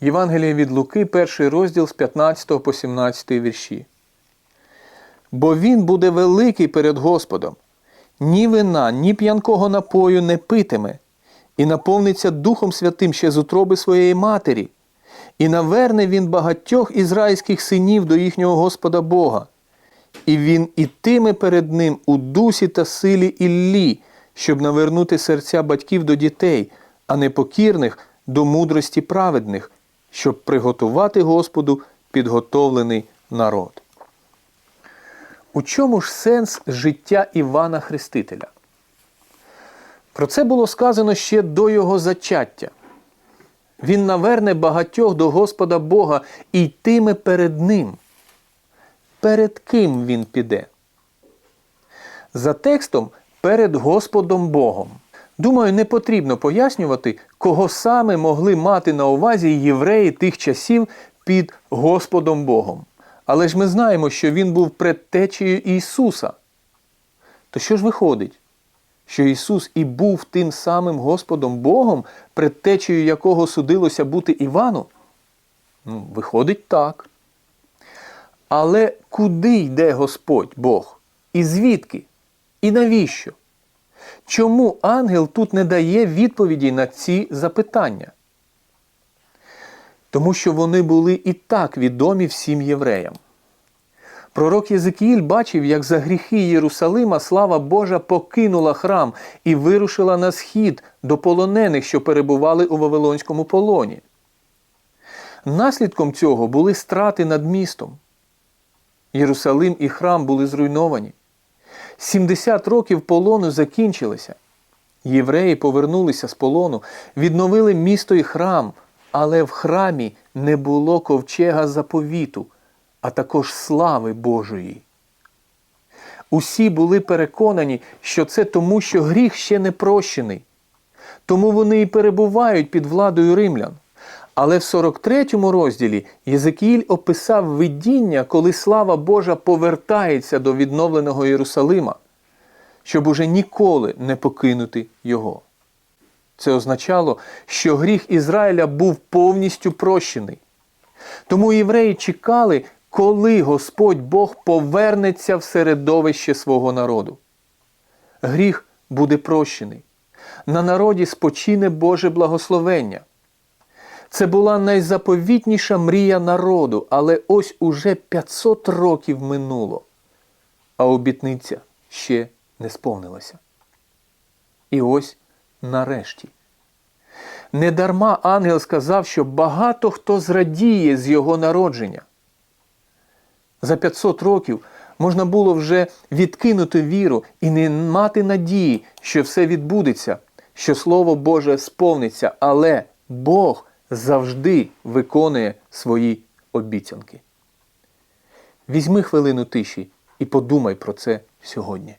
Євангеліє від Луки, перший розділ з 15 по 17 вірші. Бо він буде великий перед Господом, ні вина, ні п'янкого напою не питиме, і наповниться Духом Святим ще з утроби своєї матері, і наверне він багатьох ізраїльських синів до їхнього Господа Бога. І він ітиме перед ним у дусі та силі Іллі, щоб навернути серця батьків до дітей, а непокірних до мудрості праведних, щоб приготувати Господу підготовлений народ. У чому ж сенс життя Івана Хрестителя? Про це було сказано ще до його зачаття. Він наверне багатьох до Господа Бога і йтиме перед Ним. Перед ким він піде? За текстом перед Господом Богом. Думаю, не потрібно пояснювати, кого саме могли мати на увазі євреї тих часів під Господом Богом. Але ж ми знаємо, що він був предтечею Ісуса. То що ж виходить? Що Ісус і був тим самим Господом Богом, предтечею якого судилося бути Івану? Ну, виходить так. Але куди йде Господь Бог? І звідки? І навіщо? Чому ангел тут не дає відповіді на ці запитання? Тому що вони були і так відомі всім євреям. Пророк Єзикіїль бачив, як за гріхи Єрусалима слава Божа покинула храм і вирушила на схід до полонених, що перебували у Вавилонському полоні. Наслідком цього були страти над містом. Єрусалим і храм були зруйновані. 70 років полону закінчилися. Євреї повернулися з полону, відновили місто і храм, але в храмі не було ковчега заповіту, а також слави Божої. Усі були переконані, що це тому, що гріх ще не прощений. Тому вони і перебувають під владою римлян. Але в 43-му розділі Єзекіїль описав видіння, коли слава Божа повертається до відновленого Єрусалима, щоб уже ніколи не покинути його. Це означало, що гріх Ізраїля був повністю прощений. Тому євреї чекали, коли Господь Бог повернеться в середовище свого народу. Гріх буде прощений. На народі спочине Боже благословення. Це була найзаповітніша мрія народу, але ось уже 500 років минуло, а обітниця ще не сповнилася. І ось нарешті. Недарма ангел сказав, що багато хто зрадіє з його народження. За 500 років можна було вже відкинути віру і не мати надії, що все відбудеться, що Слово Боже сповниться, але Бог завжди виконує свої обіцянки. Візьми хвилину тиші і подумай про це сьогодні.